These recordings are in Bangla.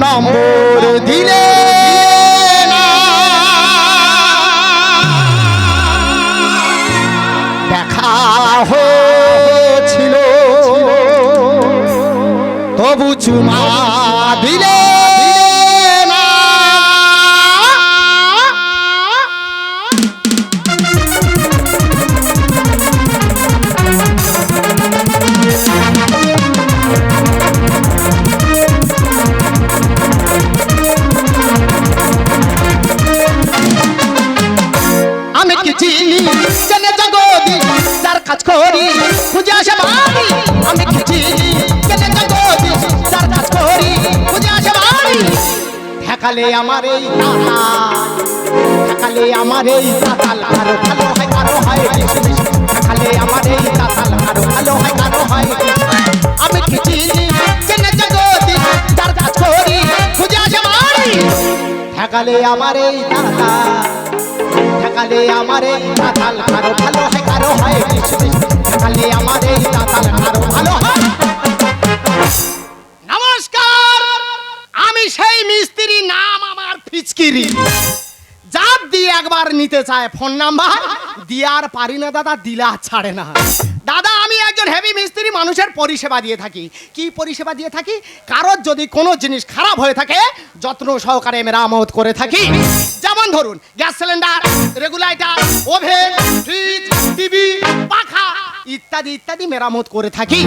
নম্বর দিলে চিনি জেনে জগদি যার কাজ করি, খুঁজে আসে বাড়ি, আমি কি চিনি জগদি যার কাজ করি, খুঁজে আসে ঠেকালে আমার এই তাতা ঠেকালে আমার এই তাতাল আরও ভালো হয়, আরও হয়। ঠেকালে আমার এই তাতাল আরও ভালো হয় হয়। আমি কি ঠেকালে আমার এই তাতা ঠেকালে আমার এই তাতাল আরও ভালো হয়, কারও হয়। ঠেকালে আমার এই তাতাল আরও ভালো হয়। নমস্কার! আমি সেই মিস্ত্রি নাম আমার ফিচকিরি। যার দিয়ে একবার নিতে চায় ফোন নাম্বার। দিয়ে আর পারি না, দাদা, দিলা ছাড়ে না। দাদা একজন হেভি মিস্ত্রি মানুষের পরিষেবা দিয়ে থাকি। কি পরিষেবা দিয়ে থাকি? কারোর যদি কোনো জিনিস খারাপ হয়ে থাকে, যত্ন সহকারে মেরামত করে থাকি। যেমন ধরুন, gas cylinder regulator oven, fridge, TV, পাখা ইত্যাদি ইত্যাদি মেরামত করে থাকি।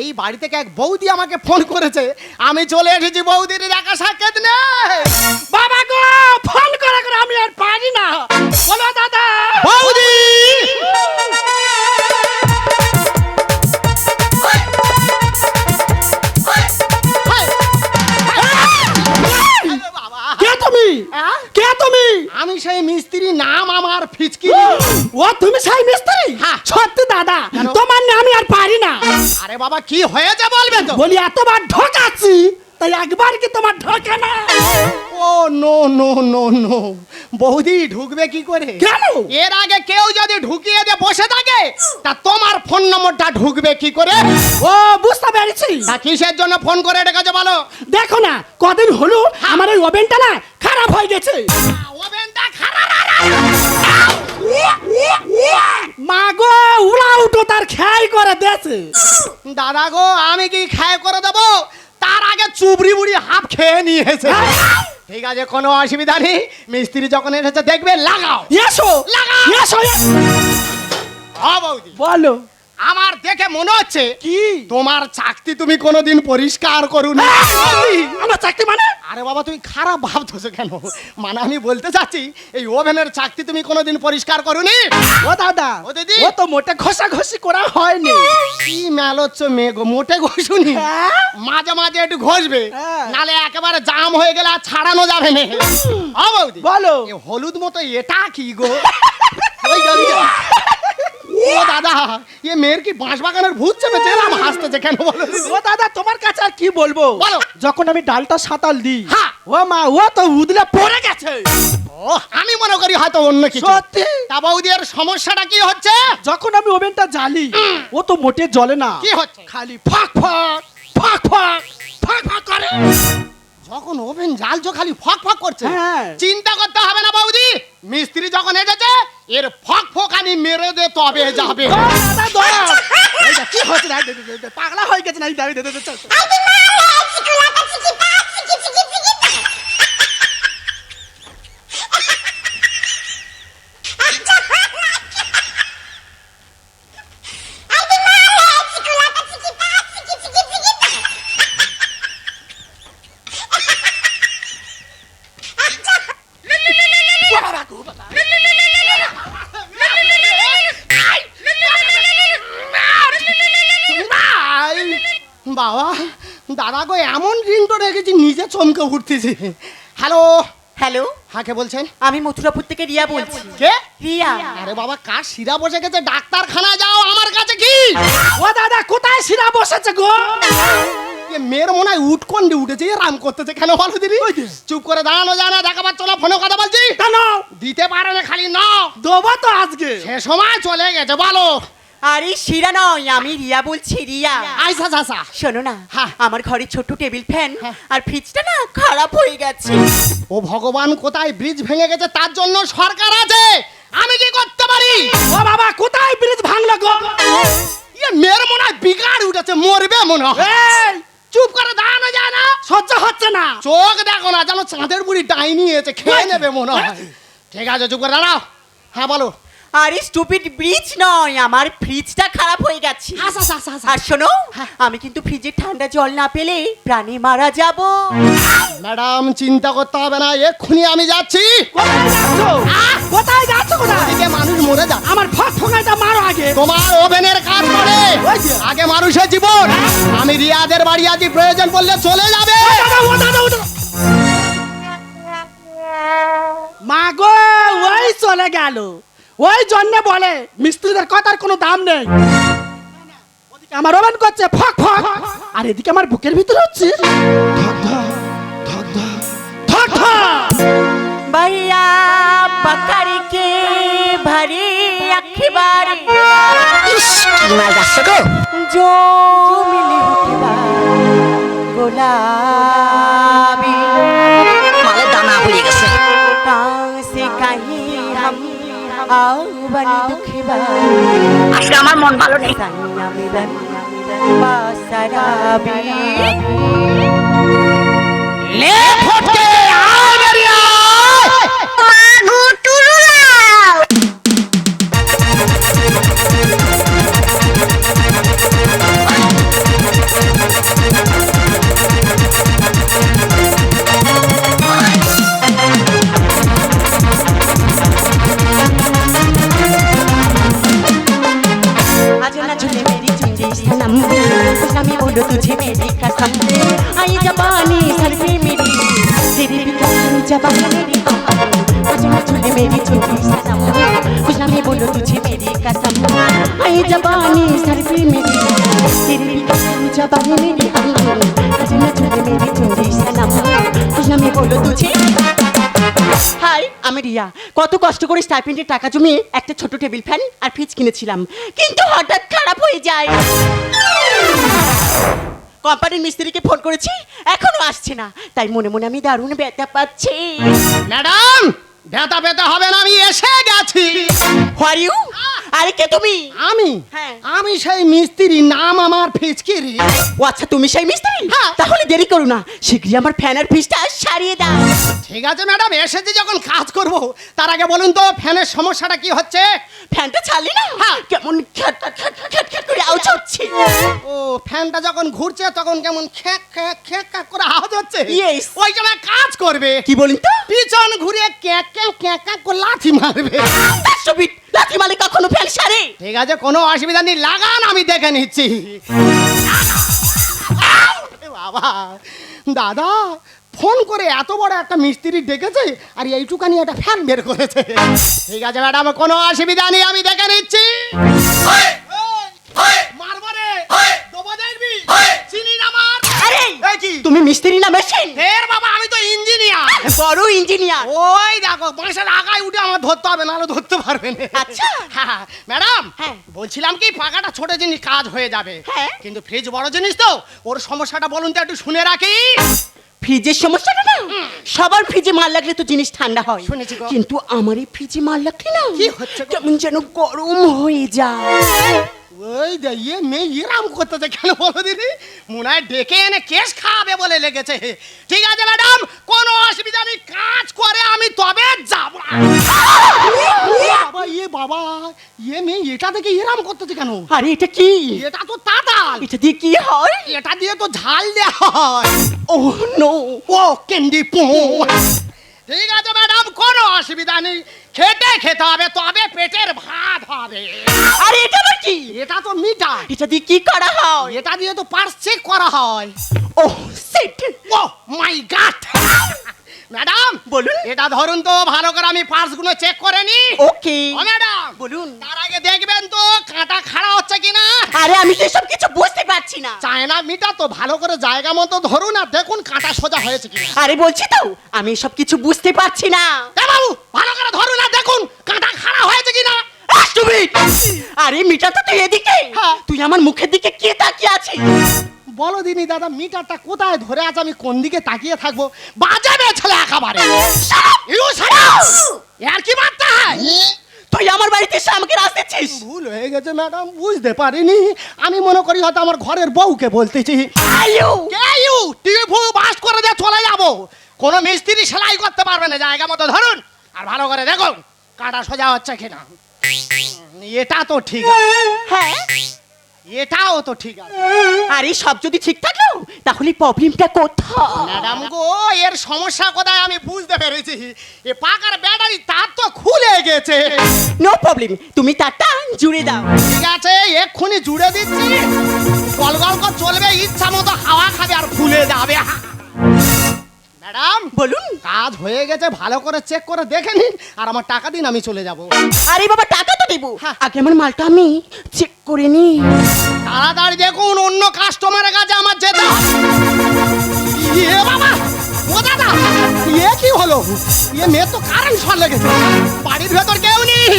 এই বাড়ি থেকে এক বৌদি আমাকে ফোন করেছে, আমি চলে এসেছি বৌদির দেখা সাক্ষাৎ নেই বাবা গো, ফোন করে করে। কি হয়েছে বলবে তো? বলি এতবার ঢোকাচ্ছি তাই একবার কি তোমার ঢোকে না? Oh no no no no. বৌদি ঢুকবে কি করে? কেন? এর আগে কেউ যদি ঢুকিয়ে দিয়ে বসে থাকে তা তোমার ফোন নম্বরটা ঢুকবে কি করে? ও বুঝতে পেরেছি। তা কিসের জন্য ফোন করে ডেকেছো বলো? দেখো না কদিন হলো আমার ওই ওভেনটা না খারাপ হয়ে গেছে। ওভেনটা খারাপ। মা গো উড়া উঠো তার খেয়াই করে দেছে দাদা গো আমি কি খেয়াল করে দেবো? তার আগে চুবড়ি বুড়ি হাফ খেয়ে নিয়েছে। ঠিক আছে কোনো অসুবিধা নেই। মিস্ত্রি যখন এসেছে দেখবে লাগাও। এসো লাগাও। এসো বলো। আমার দেখে মনে হচ্ছে কি? তোমার চাকতি তুমি কোনোদিন পরিষ্কার করুন। আমার চাকরি মানে? আরে বাবা তুমি খারাপ ভাবতেছো কেন? মানে আমি বলতে চাচ্ছি এই ওভেনের চাকতি তুমি কোনোদিন পরিষ্কার করুনি? ও দাদা ও দিদি। ও তো মোটে ঘষা ঘষি করা হয়নি। কি মেল হচ্ছে মেঘ মোটে ঘষুনি। হ্যাঁ? মাঝে মাঝে একটু ঘষবে হ্যাঁ। নালে একেবারে জাম হয়ে গেলে আর ছাড়ানো যাবে না। বলো। হলুদ মতো এটা কি গো? ওই। ও দাদা এ মেয়ের কি বাঁশ বাগানের ভূত চেপেছে এরম হাসতেছে কেন বলো? ও দাদা তোমার কাছে আর কি বলব? বলো। যখন আমি ডালটা সাঁতাল দিই। ও মা ও তো উদলে পড়ে গেছে। ও আমি মনে করি হয়তো অন্য কিছু। সত্যি? তা বৌদি এর সমস্যাটা কি হচ্ছে? যখন আমি ওভেনটা জ্বালি ও তো মোটে জ্বলে না। কি হচ্ছে? খালি ফাক ফাক ফাক ফাক ফাক ফাক করে। যখন ওভেন জ্বালছো খালি ফক ফক করছে। হ্যাঁ। চিন্তা করতে হবে না বৌদি। মিস্ত্রি যখন এসেছে এর ফক ফক আমি মেরে দে তবে যাবে। দাদা কি হচ্ছে পাগলা হয়ে গেছে না এই দেখ, চল, চল। দাদা গো এমন রিংটো রেখেছি নিজে চমকে উঠতেছি। হ্যালো? হ্যালো? হ্যাঁ কে বলছেন? আমি মথুরাপুর থেকে রিয়া বলছি। কে? রিয়া। আরে বাবা কার শিরা বসে গেছে? ডাক্তারখানা যাও আমার কাছে কি? ও দাদা কোথায় শিরা বসেছে গো? এ মেয়ের মনে হয় উঠকন্ডি উঠেছে রাম করতেছে। কেন বলো দিদি? চুপ করে দাঁড়ানো যায় না দেখা পাচ্ছ না ফোনে কথা বলছি। কেন? দিতে পারে না খালি নাও। দেবো তো আজকে। সে সময় চলে গেছে বলো। আরে শিরা নয় আমি রিয়া বলছি রিয়া। আইসা চাচা শোনো না হ্যাঁ। আমার ঘরে ছোট্ট টেবিল ফ্যান হ্যাঁ। আর ফ্রিজটা না খারাপ হয়ে গেছে। ও ভগবান কোথায় ব্রিজ ভেঙে গেছে? তার জন্য সরকার আছে। আমি কি করতে পারি? ও বাবা কোথায় ব্রিজ ভাঙলো গো? ইয়ে মেয়ের মনে হয় বিগাড় উঠেছে মরবে মনে হয়। এই! চুপ করে দাঁড়ানো যায় না। সহ্য হচ্ছে না। চোখ দেখো না যেন চাঁদের বুড়ি ডাইনি এসে খেয়ে নেবে মনে হয়। ঠিক আছে চুপ করে দাঁড়াও। হ্যাঁ বলো। আরে স্টুপিড ব্রিজ নয় আমার ফ্রিজটা খারাপ হয়ে গেছে। আচ্ছা আচ্ছা আচ্ছা, আচ্ছা আর শোনো হ্যাঁ। আমি কিন্তু ফ্রিজে ঠান্ডা জল না পেলে প্রাণে মারা যাব। ম্যাডাম চিন্তা করতে হবে না এক্ষুনি আমি যাচ্ছি। কোথায় যাচ্ছ? কোথায় যাচ্ছ কোথায়? এদিকে মানুষ মরে যা আমার ফক ফকাইটা মারো আগে। তোমার ওভেনের কাজ করে ওই যে। আগে মানুষের জীবন। আমি রিয়াদের বাড়ি আছি প্রয়োজন পড়লে চলে যাবে। ও দাদা, ও দাদা, ও দাদা। মা গো ওই চলে গেল। ওই জন্য বলে মিস্ত্রিদের কথার কোনো দাম নেই ওদিকে আমার ওভেন করছে ফক ফক আর এদিকে আমার বুকের ভিতরে হচ্ছে ধক ধক, ধক ধক, ধক ধক। भैया पकड़ के भरी अखबार जो मिली गुलाबी আজকে আমার মন ভালো নেই। লে ফটকে भी कसम जबान मेरी आज न झूले मेरी चुंडी सनम कुछ ना मैं बोलो तुझे मेरी कसम आई जबानी सर पे मेरी तेरी भी कसम जबान मेरी आज न झूले मेरी चुंडी सनम कुछ ना मैं बोलो तुझे হাই আমি রিয়া কত কষ্ট করে স্টাইপেন্ডের টাকা জমিয়ে একটা ছোট টেবিল ফ্যান আর ফ্রিজ কিনেছিলাম কিন্তু হঠাৎ খারাপ হয়ে যায় কোম্পানির মিস্ত্রিকে ফোন করেছি এখনও আসছে না। তাই মনে মনে আমি দারুণ ব্যথা পাচ্ছি। ম্যাডাম ব্যথা পেতে হবে না আমি এসে গেছি। হোয়ার ইউ আরে কে তুমি? আমি? হ্যাঁ। আমি সেই মিস্ত্রি নাম আমার ফিচকিরি ও আচ্ছা তুমি সেই মিস্ত্রি? হ্যাঁ। তাহলে দেরি করো না। আমার ফ্যান আর সারিয়ে দাও। ঠিক আছে ম্যাডাম এসেছি যখন কাজ করব। তার আগে বলুন তো ফ্যানের সমস্যাটা কি হচ্ছে? ফ্যানটা ছাড়লি না? হ্যাঁ। কেমন খ্যাট খ্যাট খ্যাট খ্যাট খ্যাট করে আওয়াজ হচ্ছে। ও ফ্যানটা যখন ঘুরছে তখন কেমন খ্যাক খ্যাক খ্যাক খ্যাক করে আওয়াজ হচ্ছে। Yes. ওই সময় কাজ করবে। কি বলুন তো? পিছন ঘুরে ক্যাক ক্যাক ক্যাক ক্যাক করে লাথি মারবে। রাষ্ট্রবিদ লাঠি মালিক কখনো সারে? ঠিক আছে কোনো অসুবিধা নেই লাগান আমি দেখে নিচ্ছি। বাবা দাদা ফোন করে এত বড় একটা মিস্ত্রি ডেকেছে আর এইটুকানি একটা ফ্যান বের করেছে। ঠিক আছে ম্যাডাম কোনো অসুবিধা নেই আমি দেখে নিচ্ছি। মারবো রে, দেখবি, চিনি না মার। আরে কি? তুমি মিস্ত্রি না মেশিন? ফের বাবা আমি তো ইঞ্জিনিয়ার। বড় ইঞ্জিনিয়ার। ওই দেখো বাঁশের আগায় উঠে আমার ধরতে হবে নাহলে ধরতে পারবে না। আচ্ছা। হ্যাঁ ম্যাডাম হ্যাঁ। বলছিলাম কি পাকাটা ছোট জিনিস কাজ হয়ে যাবে। হ্যাঁ। কিন্তু ফ্রিজ বড় জিনিস তো। ওর সমস্যাটা বলুন তো একটু শুনে রাখি। ফ্রিজের সমস্যাটা না? সবার ফ্রিজে মাল লাগলে তো জিনিস ঠান্ডা হয়। শুনেছি কিন্তু আমার এই ফ্রিজে মাল লাগলে না কি হচ্ছে গো? কেমন যেন গরম হয়ে যায়। ওই যে ইয়ে মেয়ে ইরাম করতেছে কেন বলো দিদি? মনে হয় ডেকে এনে কেস খাওয়াবে বলে লেগেছে ঠিক আছে ম্যাডাম কোনো অসুবিধা নেই কাজ করে আমি তবে যাব। বাবা ইয়ে বাবা ইয়ে মেয়ে এটা থেকে ইরাম করতেছে কেন? আরে এটা কি? এটা তো তাতাল। এটা দিয়ে কি হয়? এটা দিয়ে তো ঝাল দেওয়া হয়। ও নো ও ক্যান্ডি পো। ঠিক আছে ম্যাডাম কোনো অসুবিধা নেই। খেতে খেতে হবে তবে পেটের ভাত হবে। আর এটা আবার কি? এটা তো মিঠা এটা দিয়ে কি করা হয়? এটা দিয়ে তো পার্স চেক করা হয়। ও সেট। Oh my god! ম্যাডাম বলুন। এটা ধরুন তো ভালো করে আমি পার্সগুলো চেক করে নি। ওকে। ও ম্যাডাম বলুন। তার আগে দেখবেন তো কাঁটা খাড়া হচ্ছে কিনা? আরে আমি তো সব কিছু বুঝতে পারছি না। চায়না মিটা তো ভালো করে জায়গা মতো ধরুন আর দেখুন কাঁটা সোজা হয়েছে কিনা। আরে বলছি তো আমি সব কিছু বুঝতে পারছি না। এ বাবু ভালো করে ধরুন আর দেখুন কাঁটা খাড়া হয়েছে কিনা। আরে মিটার তো তুই এদিকে। হ্যাঁ। তুই আমার মুখের দিকে কে তাকিয়ে আছিস? বলো দিনি দাদা মিটারটা কোথায় ধরে আছে? আমি কোন দিকে তাকিয়ে থাকব? বাজাবে ছেলে একেবারে। আর কি মারতে হয়? তুই আমার বাড়িতে এসে আমাকে রাস দিচ্ছিস? ভুল হয়ে গেছে ম্যাডাম বুঝতে পারিনি। আমি মনে করি হয়তো আমার ঘরের বউকে বলতেছি। আয়ু কে ইউ? টিভি বাস করে দিয়ে চলে যাব। কোনো মিস্ত্রি সেলাই করতে পারবে না জায়গা মতো ধরুন। আর ভালো করে দেখুন কাটা সোজা হচ্ছে কিনা। এটা তো ঠিক। আছে হ্যাঁ? এটাও তো ঠিক আছে। আরে সব যদি ঠিক থাকল তাহলে প্রবলেমটা কোথাও ম্যাডাম গো এর সমস্যা কোথায় আমি বুঝতে পেরেছি। এ পাকার ব্যাটারি তার তো খুলে গেছে। নো প্রবলেম তুমি তারটা জুড়ে দাও। ঠিক আছে এক্ষুনি জুড়ে দিচ্ছি। গল গল করে চলবে ইচ্ছা মতো হাওয়া খাবে আর ফুলে যাবে। ম্যাডাম। বলুন। কাজ হয়ে গেছে ভালো করে চেক করে দেখে নিন আর আমার টাকা দিন আমি চলে যাব। আরে বাবা টাকা তো দেবো। হ্যাঁ। আগে আমার মালটা আমি চেক করে নি তাড়াতাড়ি দেখুন অন্য কাস্টমারের কাছে আমার যেতে। ইয়ে বাবা ও দাদা ইয়ে কি হলো? ইয়ে মেয়ে তো কারেন্ট শট লেগেছে। বাড়ির ভেতর কেউ নেই।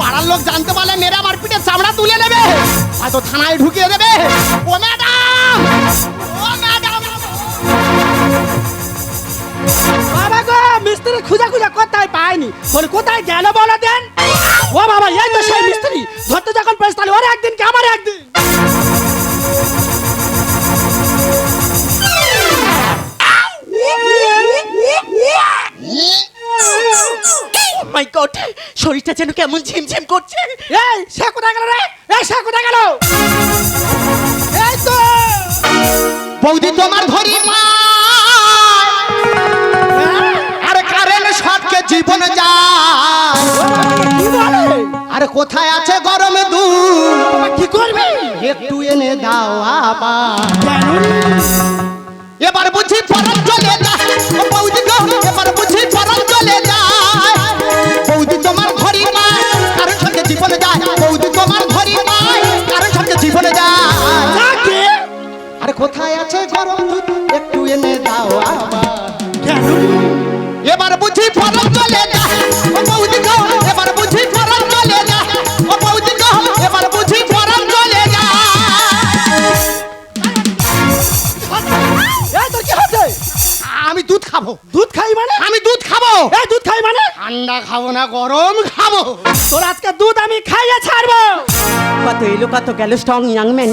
পাড়ার লোক জানতে পারলে মেরে আমার পিঠে চামড়া তুলে নেবে। হয়তো থানায় ঢুকিয়ে দেবে। Oh madam! মিস্ত্রি খুঁজে খুঁজে কোথায় পায়নি? বলে কোথায় গেল বলো দেন? ও বাবা এই তো সেই মিস্ত্রি। ধরতে যখন পেয়েছ তাহলে ওর একদিন কে আমার একদিন? মাই গড শরীরটা যেন কেমন ঝিমঝিম করছে। এই সে কোথায় গেল রে? এই সে কোথায় গেল? এই তো! বৌদি তোমার ধরি মা। কোথায় আছে গরম দুধ? কি করবে? একটু এনে দাও আবার। এবার বুঝি পরান চলে যায়। বৌদি গো এবার বুঝি পরান চলে যায়। বৌদি তোমার ঘড়ি নাই কারণ সঙ্গে জীবনে যায়। বৌদি তোমার ঘড়ি নাই কারণ সঙ্গে জীবনে যায়। আরে কোথায় আছে গরম দুধ? একটু এনে দাও আবার। কেন এবার বুঝি পরান খাব দুধ খাই মানে? ঠান্ডা খাব না গরম খাব। তোর আজকে দুধ আমি খাইয়ে ছাড়বো। কত এলো কত গেল স্ট্রং ইয়াং ম্যান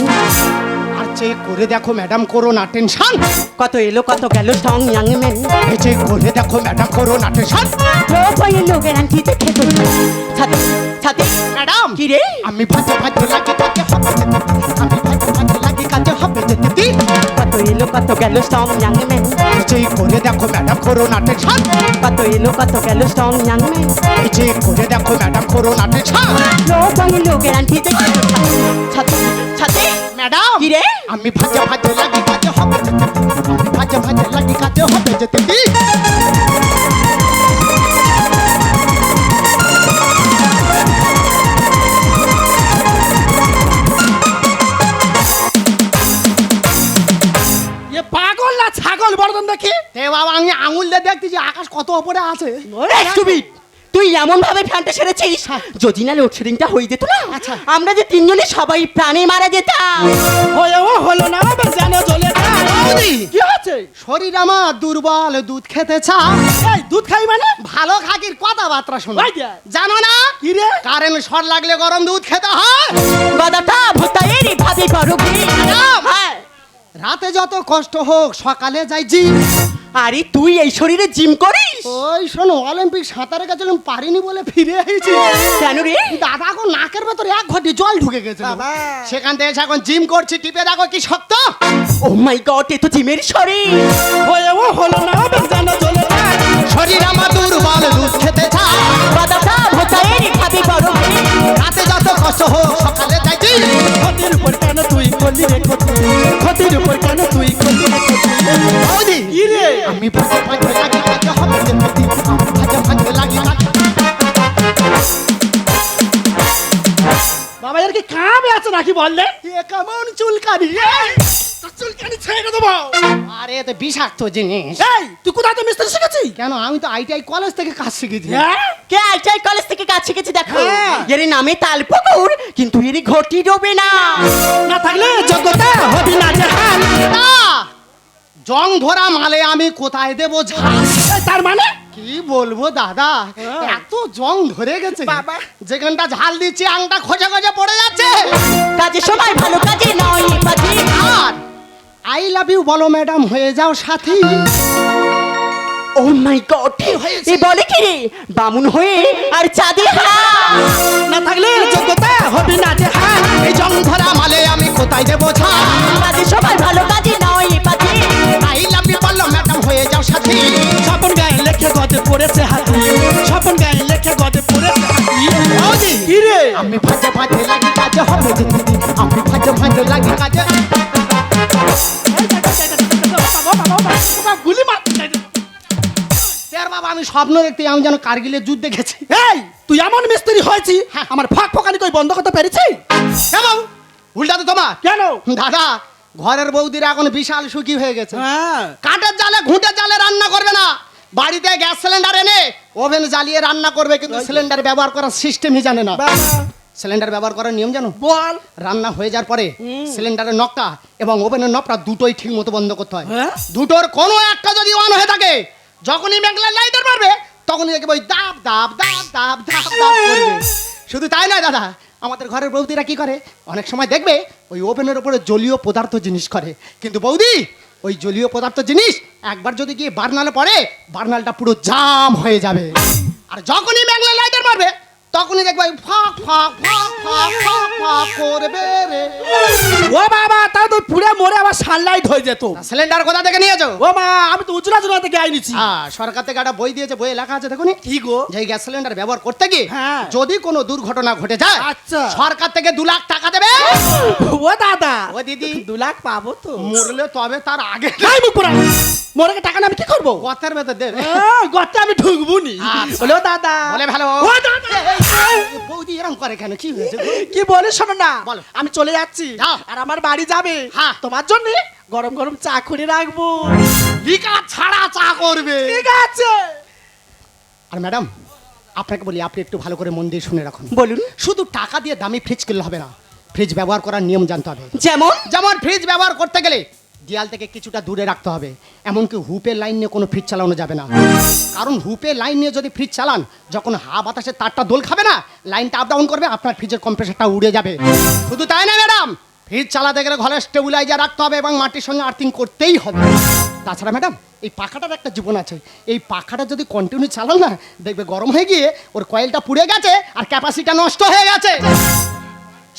আর চেক করে দেখো ম্যাডাম করো না টেনশন কত এলো কত গেল স্ট্রং ইয়াং ম্যান এই চেক করে দেখো ম্যাডাম করো না টেনশন রোপাই এলো গ্যারান্টি দেখে তো। ছাতে ছাতে ম্যাডাম কি রে? আমি ভাজে ভাজে লাগে কাজে আমি কত গেল স্ট্রং ইয়াং ম্যান। কিছুই করে দেখো ম্যাডাম করো না টেনশন কত এলো কত গেল স্ট্রং ইয়াং ম্যান। কিছুই করে দেখো ম্যাডাম করো না টেনশন রোপাই লো গ্যারান্টি তো ছাতে ছাতে ম্যাডাম! কি রে? আমি ভাজে ভাজে লাগি কাজে হবে। ভাজে ভাজে লাগি কাজে হবে যেতে পাগল না ছাগল বড়দন দেখি? এ বাবা আমি আঙুল দিয়ে দেখতেছি আকাশ কত ওপরে আছে। স্টুপিড তুই এমন ভাবে ফ্যানটা সেরেছিস যদি না লোডশেডিংটা হয়ে যেত না আচ্ছা। আমরা যে তিনজনে সবাই প্রাণে মারা যেতাম। হয়ে ও হলো না জ্বলে যায়। কি হচ্ছে? শরীর আমার দুর্বল দুধ খেতে চায়। এই দুধ খাই মানে? ভালো খাকির কথাবার্তা শোনো। যে। জানো না? কি রে? কারেন্ট শর্ট লাগলে গরম দুধ খেতে হয়। গদাটা ভূতায়ের ভাবি পারো হ্যাঁ। রাতে যত কষ্ট হোক সকালে যাই জি আরে তুই এই শরীরে জিম করিস? ওই শোনো অলিম্পিক সাঁতারে গেছিলাম পারিনি বলে ফিরে এসেছি। কেন রে? দাদা এখন নাকের ভেতর এক ঘটি জল ঢুকে গেছে সেখান থেকে এসে এখন জিম করছি টিপে দেখো কি শক্ত। ও মাই গড এ তো জিমের শরীর। হয়ে ও হলো না যেন জ্বলে যায়। শরীর আমার দুর্বল দুধ খেতে চায়। গদাটা ভূতায়ের ভাবি পারো রাতে হোক সকালে যাই জি ক্ষতির উপর কেন তুই করলি রে ক্ষতি? ক্ষতির উপর কেন তুই করলি রে ক্ষতি? আমি ভাজে ভাজে লাগি হবে যে ভাজে ভাজে লাগি বাবা এর কি কামে আছে নাকি বললে কেমন চুলকানি তোর চুলকানি ছেড়ে দেবো। আরে এতে বিষাক্ত জিনিস। এই তুই কোথায় তো মিস্ত্রি শিখেছি কেন আমি তো আইটিআই কলেজ থেকে কাজ শিখেছি। হ্যাঁ? কে আইটাই কলেজ থেকে কাজ শিখেছে দেখো? হ্যাঁ। এর নামে তালপুকুর কিন্তু এর ঘটি ডোবে না। না থাকলে যোগ্যতা হবি না যে হাল। না, জং ধরা মালে আমি কোথায় দেবো ঝাল? তার মানে? কি বলব দাদা? হ্যাঁ। এত জং ধরে গেছে। বাবা। যেখানটা ঝাল দিচ্ছি আংটা খোঁজে খোঁজে পড়ে যাচ্ছে। কাজে সবাই ভালো কাজে নয় বাজে আর আই লাভ ইউ বলো ম্যাডাম হয়ে যাও সাথী। ও মাই গড এ বলে কি রে? বামুন হয়ে আর চাঁদে না থাকলে যোগ্যতা হবি না যে হাল এই জং ধরা মালে আমি কোথায় দেবো কাজে সবাই ভালো কাজে নয় বাজে আই লাভ ইউ বলো ম্যাডাম হয়ে যাও সাথী। স্বপন গায়ে লেখে গদে পড়েছে হাতি। স্বপন গায়ে লেখে গদে পড়েছে হাতি। বৌদি, কি রে? আমি ফাঁজে ফাঁজে লাগি কাজে হবে আমি ফাঁজে ফাঁজে লাগি কাজে। গুলি বাবা আমি স্বপ্ন দেখতে আমি যেন কার্গিলের যুদ্ধে গেছি। এই তুই এমন মিস্ত্রি হয়েছি আমার ফাঁক ফোকানি কই বন্ধ করতে পেরেছি? কেমন উল্টা তো তোমার। কেন? দাদা ঘরের বৌদিরা এখন বিশাল সুখী হয়ে গেছে। হ্যাঁ। কাঠের জালে ঘুঁটের জালে রান্না করবে না। বাড়িতে গ্যাস সিলিন্ডার এনে ওভেন জ্বালিয়ে রান্না করবে কিন্তু সিলিন্ডার ব্যবহার করার সিস্টেমই জানে না। সিলিন্ডার ব্যবহার করার নিয়ম জানো? বল। রান্না হয়ে যাওয়ার পরে সিলিন্ডারের নকটা এবং ওভেনের নকটা দুটোই ঠিক মতো বন্ধ করতে হয়। হ্যাঁ? দুটোর কোনো একটা যদি অন হয়ে থাকে যখনই মেঘলার লাইটার মারবে তখনই দেখবে ওই দাব দাব দাব দাব দাব দাব করবে। শুধু তাই নয় দাদা আমাদের ঘরের বৌদিরা কি করে? অনেক সময় দেখবে ওই ওভেনের উপরে জলীয় পদার্থ জিনিস করে। কিন্তু বৌদি ওই জলীয় পদার্থ জিনিস একবার যদি গিয়ে বার্নালে পড়ে বার্নালটা পুরো জাম হয়ে যাবে। আর যখনই মেঘলা লাইটার মারবে তখনই দেখবে ফাঁক ফাঁক ফাঁক ফাঁক ফাঁক ফাঁক করবে রে ও বাবা তাও তো পুরে মরে আবার সানলাইট হয়ে যেত। সিলিন্ডার কোথা থেকে নিয়েছো? ও মা আমি তো উজলা জুলা থেকে আইনিছি। হ্যাঁ সরকার থেকে একটা বই দিয়েছে বইয়ে লেখা আছে দেখুন। কি গো? যে গ্যাস সিলিন্ডার ব্যবহার করতে গিয়ে হ্যাঁ। যদি কোনো দুর্ঘটনা ঘটে যায় আচ্ছা। সরকার থেকে দু লাখ টাকা দেবে। ও দাদা ও দিদি। দু লাখ পাবো তো। মরলে তবে তার আগে নাই মুখ পুরা মরে টাকা না আমি কি করব? কথার ভেতর দেবে হ্যাঁ, গর্তে আমি ঢুকবো নি। আচ্ছা। বলে দাদা। বলে ভালো। ও দাদা। বৌদি এরকম করে কেন? কি হয়েছে গো? কি বলে শোনো না? বলো। আমি চলে যাচ্ছি। যাও। আর আমার বাড়ি যাবে। হ্যাঁ। তোমার জন্য গরম গরম চা করে রাখব। লিকা ছাড়া চা করবে। ঠিক আছে। আর ম্যাডাম আপনাকে বলি আপনি একটু ভালো করে মন দিয়ে শুনে রাখুন। বলুন। শুধু টাকা দিয়ে দামি ফ্রিজ কিনলে হবে না। ফ্রিজ ব্যবহার করার নিয়ম জানতে হবে। যেমন? যেমন ফ্রিজ ব্যবহার করতে গেলে দেয়াল থেকে কিছুটা দূরে রাখতে হবে। এমনকি হুপের লাইন নিয়ে কোনো ফ্রিজ চালানো যাবে না। কারণ হুপের লাইন নিয়ে যদি ফ্রিজ চালান, যখন হা বাতাসে তারটা দোল খাবে না, লাইনটা আপ ডাউন করবে, আপনার ফ্রিজের কম্প্রেসারটা উড়ে যাবে। শুধু তাই না ম্যাডাম ফ্রিজ চালাতে গেলে ঘরে স্টেবিলাইজার রাখতে হবে এবং মাটির সঙ্গে আর্থিং করতেই হবে। তাছাড়া ম্যাডাম এই পাখাটার একটা জীবন আছে। এই পাখাটা যদি কন্টিনিউ চালান না, দেখবে গরম হয়ে গিয়ে ওর কয়েলটা পুড়ে গেছে আর ক্যাপাসিটা নষ্ট হয়ে গেছে।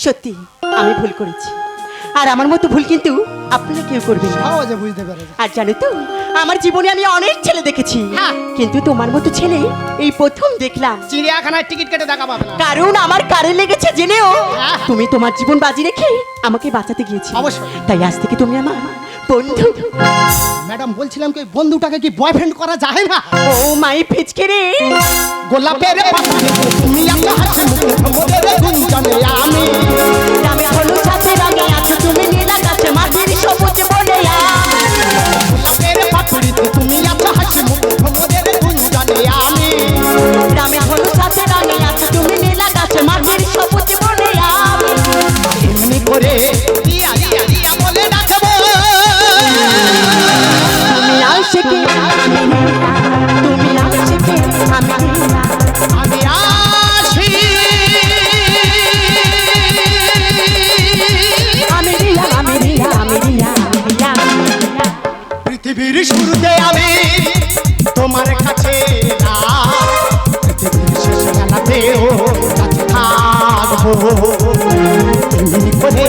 সত্যি, আমি ভুল করেছি। আর আমার মতো ভুল কিন্তু আপনারা কেউ করবেন না। সহজে বুঝতে পেরেছে। আর জানো তো আমার জীবনে আমি অনেক ছেলে দেখেছি। হ্যাঁ। কিন্তু তোমার মতো ছেলে এই প্রথম দেখলাম। চিড়িয়াখানায় টিকিট কেটে দেখা পাবে না। কারণ আমার কারে লেগেছে জেনেও হ্যাঁ। তুমি তোমার জীবন বাজি রেখে আমাকে বাঁচাতে গিয়েছি অবশ্যই। তাই আজ থেকে তুমি আমার বন্ধু। ম্যাডাম বলছিলাম কি বন্ধুটাকে কি বয়ফ্রেন্ড করা যায় না? ও মাই ফিচকে রে। গোলাপের পাতায় তুমি এত পৃথিবীর শুরুতে আমি তোমার কাছে এলাম। পৃথিবীর শেষ থাকব করে